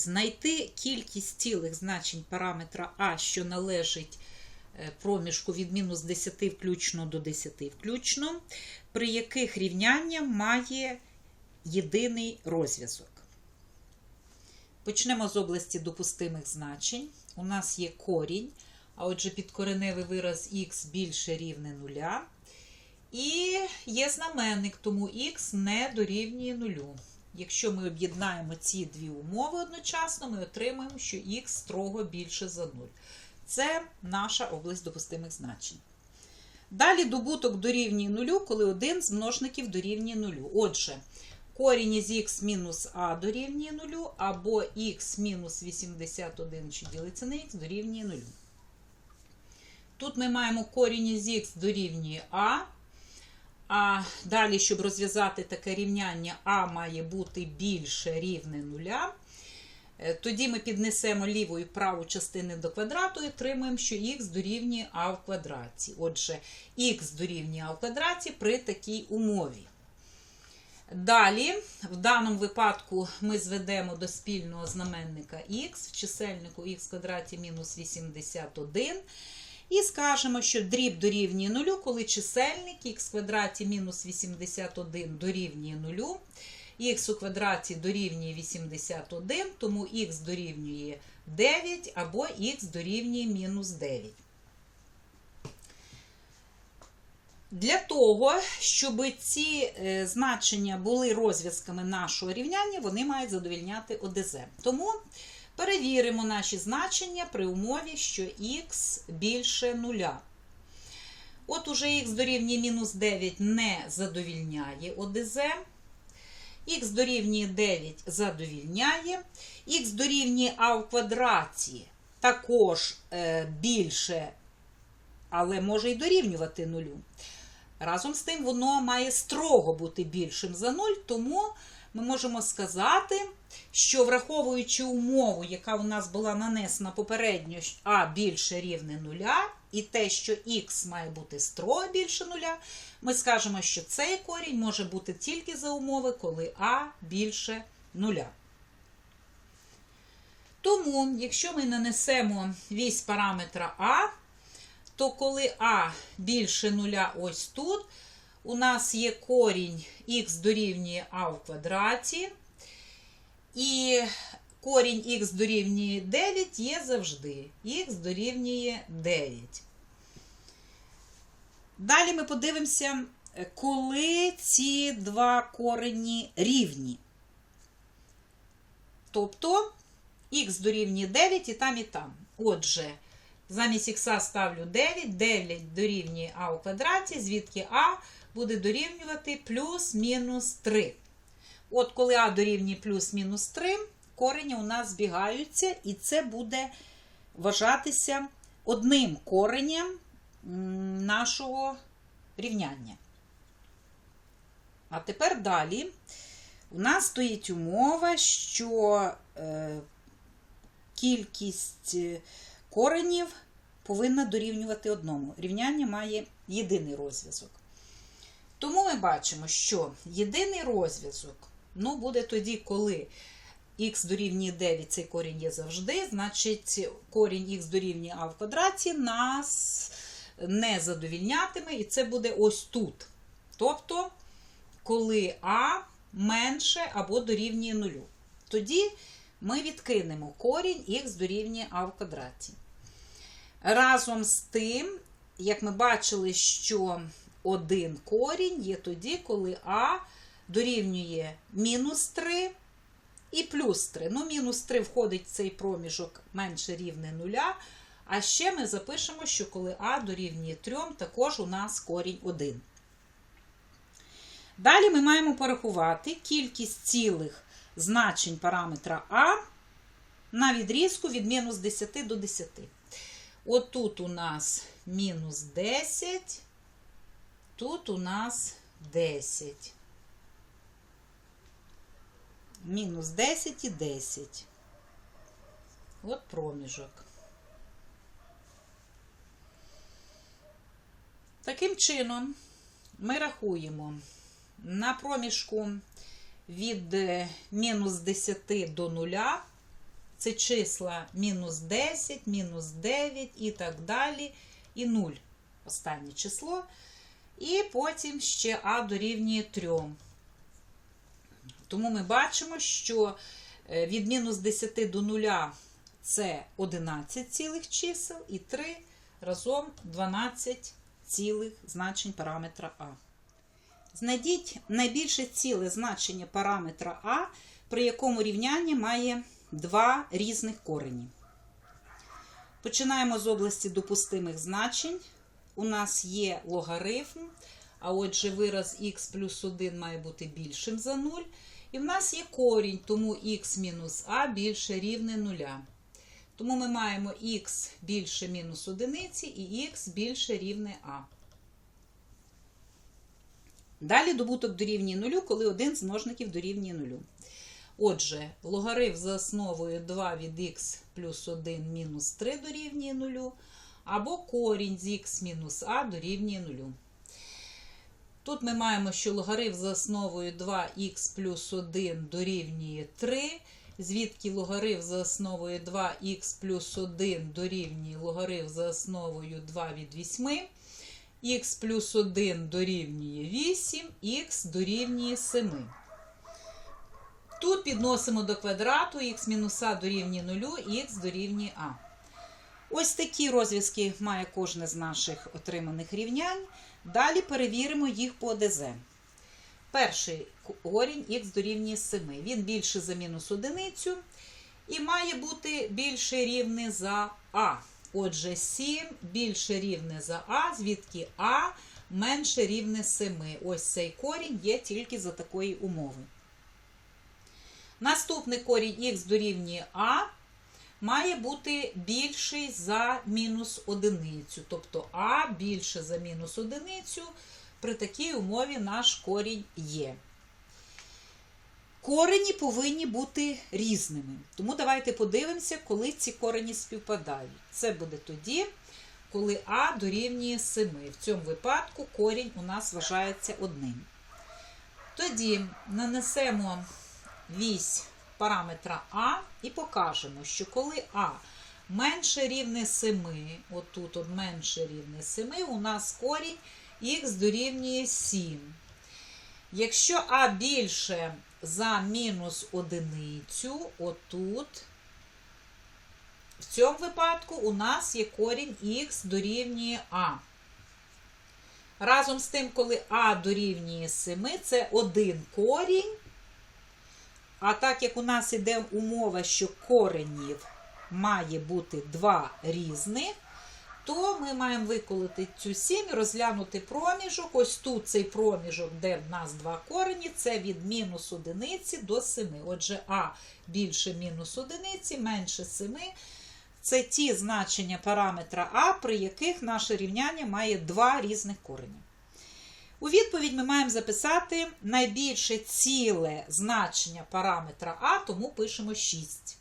знайти кількість цілих значень параметра А, що належить е, проміжку від мінус 10 включно до 10 включно, при яких рівняння має єдиний розв'язок. Почнемо з області допустимих значень. У нас є корінь, а отже, підкореневий вираз х більше рівне нуля. І є знаменник, тому х не дорівнює нулю. Якщо ми об'єднаємо ці дві умови одночасно, ми отримаємо, що х строго більше за 0. Це наша область допустимих значень. Далі добуток дорівнює нулю, коли один з множників дорівнює нулю. Отже, корінь із х мінус а дорівнює нулю, або х мінус 81, що ділиться на х, дорівнює нулю. Тут ми маємо корінь із х дорівнює а. А далі, щоб розв'язати таке рівняння, а має бути більше рівне нуля. Е, Тоді ми піднесемо ліву і праву частини до квадрату і отримаємо, що х дорівнює а в квадраті. Отже, х дорівнює а в квадраті при такій умові. Далі, в даному випадку, ми зведемо до спільного знаменника х в чисельнику х квадраті мінус 81. І скажемо, що дріб дорівнює нулю, коли чисельник х в квадраті мінус 81 дорівнює нулю, х у квадраті дорівнює 81, тому х дорівнює 9 або х дорівнює мінус 9. Для того, щоб ці е, значення були розв'язками нашого рівняння, вони мають задовільняти ОДЗ. Тому перевіримо наші значення при умові, що х більше нуля. От уже х дорівнює мінус 9 не задовільняє ОДЗ. Х дорівнює 9 задовільняє. Х дорівнює а в квадраті також е, більше, але може й дорівнювати нулю. Разом з тим, воно має строго бути більшим за 0, тому ми можемо сказати, що враховуючи умову, яка у нас була нанесена попередньо, а більше рівне нуля, і те, що х має бути строго більше нуля, ми скажемо, що цей корінь може бути тільки за умови, коли а більше нуля. Тому, якщо ми нанесемо вісь параметра а, то коли а більше нуля ось тут, у нас є корінь х дорівнює а в квадраті, і корінь х дорівнює 9 є завжди. х дорівнює 9. Далі ми подивимося, коли ці два корені рівні. Тобто х дорівнює 9 і там, і там. Отже, замість х ставлю 9, 9 дорівнює а у квадраті, звідки а буде дорівнювати плюс-мінус 3. От коли а дорівнює плюс-мінус 3, корені у нас збігаються, і це буде вважатися одним коренем нашого рівняння. А тепер далі у нас стоїть умова, що е, кількість е, коренів повинна дорівнювати одному. Рівняння має єдиний розв'язок. Тому ми бачимо, що єдиний розв'язок ну, буде тоді, коли х дорівнює 9, цей корінь є завжди, значить корінь х дорівнює а в квадраті нас не задовільнятиме, і це буде ось тут. Тобто, коли а менше або дорівнює нулю. Тоді ми відкинемо корінь х дорівнює а в квадраті. Разом з тим, як ми бачили, що один корінь є тоді, коли а дорівнює мінус 3 і плюс 3. Ну, мінус 3 входить в цей проміжок менше рівне нуля. А ще ми запишемо, що коли а дорівнює 3, також у нас корінь 1. Далі ми маємо порахувати кількість цілих значень параметра А на відрізку від мінус 10 до 10. От тут у нас мінус 10, тут у нас 10. Мінус 10 і 10. От проміжок. Таким чином, ми рахуємо на проміжку від е, мінус 10 до 0 Це числа мінус 10, мінус 9 і так далі. І 0 останнє число. І потім ще А дорівнює 3. Тому ми бачимо, що е, від мінус 10 до 0 це 11 цілих чисел, і 3 разом 12 цілих значень параметра А. Знайдіть найбільше ціле значення параметра А, при якому рівняння має два різних корені. Починаємо з області допустимих значень. У нас є логарифм, а отже, вираз х плюс 1 має бути більшим за 0. І в нас є корінь, тому х мінус а більше рівне 0. Тому ми маємо х більше мінус одиниці і х більше рівне а. Далі добуток дорівнює 0, коли один з множників дорівнює 0. Отже, логарифм за основою 2 від х плюс 1 мінус 3 дорівнює 0, або корінь з х мінус а дорівнює 0. Тут ми маємо, що логарифм за основою 2х плюс 1 дорівнює 3, звідки логарифм за основою 2х плюс 1 дорівнює логарифм за основою 2 від 8, х плюс 1 дорівнює 8, х дорівнює 7. Тут підносимо до квадрату х мінус а дорівнює 0, х дорівнює а. Ось такі розв'язки має кожне з наших отриманих рівнянь. Далі перевіримо їх по ОДЗ. Перший корінь х дорівнює 7. Він більше за мінус одиницю і має бути більше рівне за А. Отже, 7 більше рівне за А, звідки А менше рівне 7. Ось цей корінь є тільки за такої умови. Наступний корінь х дорівнює А має бути більший за мінус одиницю. Тобто А більше за мінус одиницю. При такій умові наш корінь є. Корені повинні бути різними. Тому давайте подивимося, коли ці корені співпадають. Це буде тоді, коли А дорівнює 7. В цьому випадку корінь у нас вважається одним. Тоді нанесемо вісь параметра А і покажемо, що коли А менше рівне 7, отут от менше рівне 7, у нас корінь х дорівнює 7. Якщо А більше за мінус одиницю, отут, в цьому випадку у нас є корінь х дорівнює А. Разом з тим, коли А дорівнює 7, це один корінь. А так як у нас іде умова, що коренів має бути два різних, то ми маємо виколити цю 7 розглянути проміжок. Ось тут цей проміжок, де в нас два корені, це від мінус одиниці до 7. Отже, А більше мінус одиниці, менше 7. Це ті значення параметра А, при яких наше рівняння має два різних корені. У відповідь ми маємо записати найбільше ціле значення параметра А, тому пишемо 6.